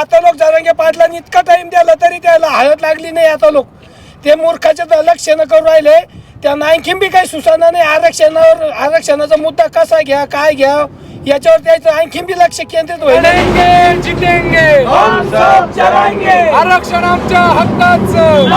आता लोक जरांगे पाटलांनी इतका टाइम द्याला तरी त्याला हळद लागली नाही आता लोक. ते मूर्खाचे तर लक्ष न करू राहिले. त्यांना आणखीन बी काही सुचना नाही. आरक्षणावर आरक्षणाचा मुद्दा कसा घ्या काय घ्या याच्यावर त्याचं आणखीन बी लक्ष केंद्रित होईल. आरक्षण आमच्या हक्काचं.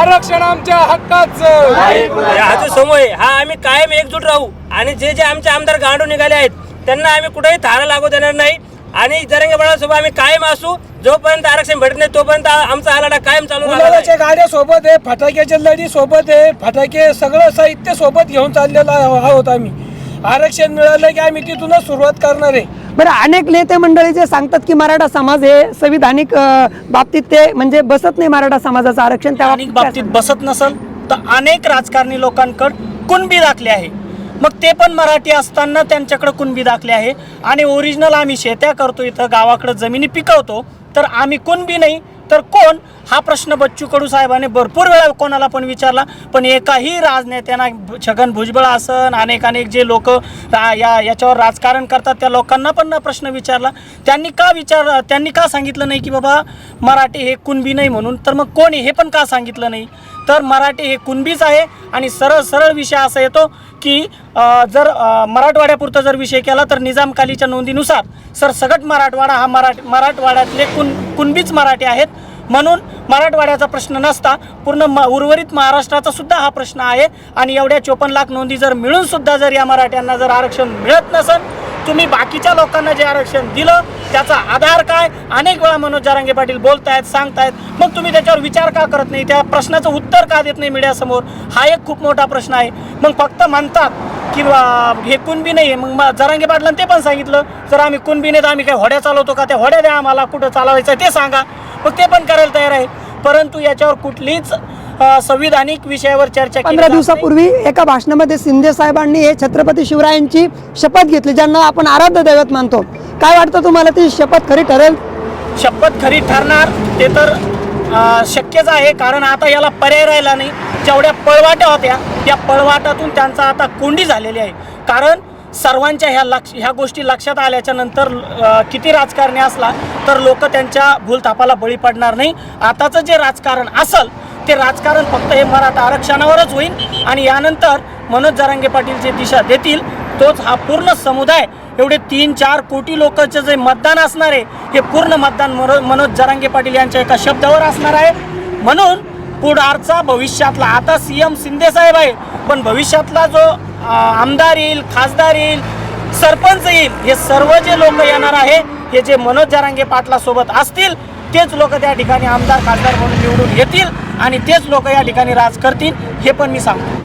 आरक्षण आमच्या हक्काचं. आहे. हा आम्ही कायम एकजूट राहू. आणि जे जे आमचे आमदार गांडून निघाले आहेत त्यांना आम्ही कुठेही थारा लागू देणार नाही. आणि जरंगे बाळासोबत आम्ही कायम असू जोपर्यंत आरक्षण भेटत नाही तोपर्यंत आमचा हा लढा कायम चालू राहणार आहे. गुलाबाच्या गाड्या सोबत आहे फटाक्याच्या लढी सोबत आहे फटाके सगळं साहित्य सोबत घेऊन चाललेलं आहो- आहोत आम्ही. आरक्षण मिळालं की आम्ही तिथूनच सुरुवात करणार आहे. बरं अनेक नेते मंडळी जे सांगतात की मराठा समाज हे संविधानिक बाबतीत ते म्हणजे बसत नाही मराठा समाजाचं आरक्षण. त्या बाबतीत बसत नसल तर अनेक राजकारणी लोकांकडे कुणबी दाखले आहे. मग ते पण मराठी असताना त्यांच्याकडे कुणबी दाखले आहे. आणि ओरिजिनल आम्ही शेत्या करतो इथं गावाकडे जमिनी पिकवतो तर आम्ही कुणबी नाही तर कोण? हा प्रश्न बच्चू कडू साहेबाने भरपूर वेळा कोणाला पण विचारला पण एकाही राजनेत्यांना छगन भुजबळ असन अनेक अनेक जे लोक या याच्यावर राजकारण करतात त्या लोकांना पण प्रश्न विचारला. त्यांनी का विचार त्यांनी का सांगितलं नाही की बाबा मराठी हे कुणबी नाही म्हणून? तर मग कोणी हे पण का सांगितलं नाही? तर मराठी हे कुणबीच आहे आणि सरळ सरळ विषय असा येतो की जर मराठवाड्यापुरता जर विषय केला तर निजामकालीच्या नोंदीनुसार सर सगट मराठवाडा हा मराठ मराठवाड्यातले कुण कुणबीच मराठी आहेत. म्हणून मराठवाड्याचा प्रश्न नसता पूर्ण म उर्वरित महाराष्ट्राचा सुद्धा हा प्रश्न आहे. आणि एवढ्या चोपन्न लाख नोंदी जर मिळूनसुद्धा जर या मराठ्यांना जर आरक्षण मिळत नसेल तुम्ही बाकीच्या लोकांना जे आरक्षण दिलं त्याचा आधार काय? अनेक वेळा मनोज जारांगे पाटील बोलतायत सांगतायत. मग तुम्ही त्याच्यावर विचार का करत नाही? त्या प्रश्नाचं उत्तर का देत नाही मीडियासमोर? हा एक खूप मोठा प्रश्न आहे. मग फक्त म्हणतात की बा, हे कुणबी नाही आहे मग जरांगे पाटलांनी ते पण सांगितलं जर आम्ही कुणबी नाही तर आम्ही काय होड्या चालवतो का? त्या होड्या द्या आम्हाला कुठं चालवायचं आहे ते सांगा. मग ते पण करायला तयार आहे. परंतु याच्यावर कुठलीच संविधानिक विषयावर चर्चा पंधरा. दिवसापूर्वी एका भाषणामध्ये शिंदे साहेबांनी हे छत्रपती शिवरायांची शपथ घेतली ज्यांना आपण आराध्य दैवत मानतो. काय वाटतं तुम्हाला ती शपथ खरी ठरेल? शपथ खरी ठरणार ते तर शक्यच आहे कारण आता याला पर्याय राहिला नाही. जेवढ्या पळवाट्या होत्या त्या पळवाटातून त्यांचा आता कोंडी झालेली आहे. कारण सर्वांच्या ह्या लक्ष ह्या गोष्टी लक्षात आल्याच्यानंतर किती राजकारणी असला तर लोक त्यांच्या भूलथापाला बळी पडणार नाही. आताचं जे राजकारण असल ते राजकारण फक्त हे मराठा आरक्षणावरच होईल आणि यानंतर मनोज जारांगे पाटील जे दिशा देतील तोच हा पूर्ण समुदाय एवढे तीन चार कोटी लोकांचं जे मतदान असणार आहे हे पूर्ण मतदान मनो- मनोज जरांगे पाटील यांच्या एका शब्दावर असणार आहे. म्हणून पुढारचा भविष्यातला आता सी एम शिंदे साहेब आहे पण भविष्यातला जो आमदार येईल खासदार येईल सरपंच येईल हे सर्व जे लोक येणार आहे हे जे मनोज जारांगे पाटलासोबत असतील तेच लोक त्या ठिकाणी आमदार खासदार म्हणून निवडून येतील. आणि तेच लोक या ठिकाणी राज करतील हे पण मी सांगतो.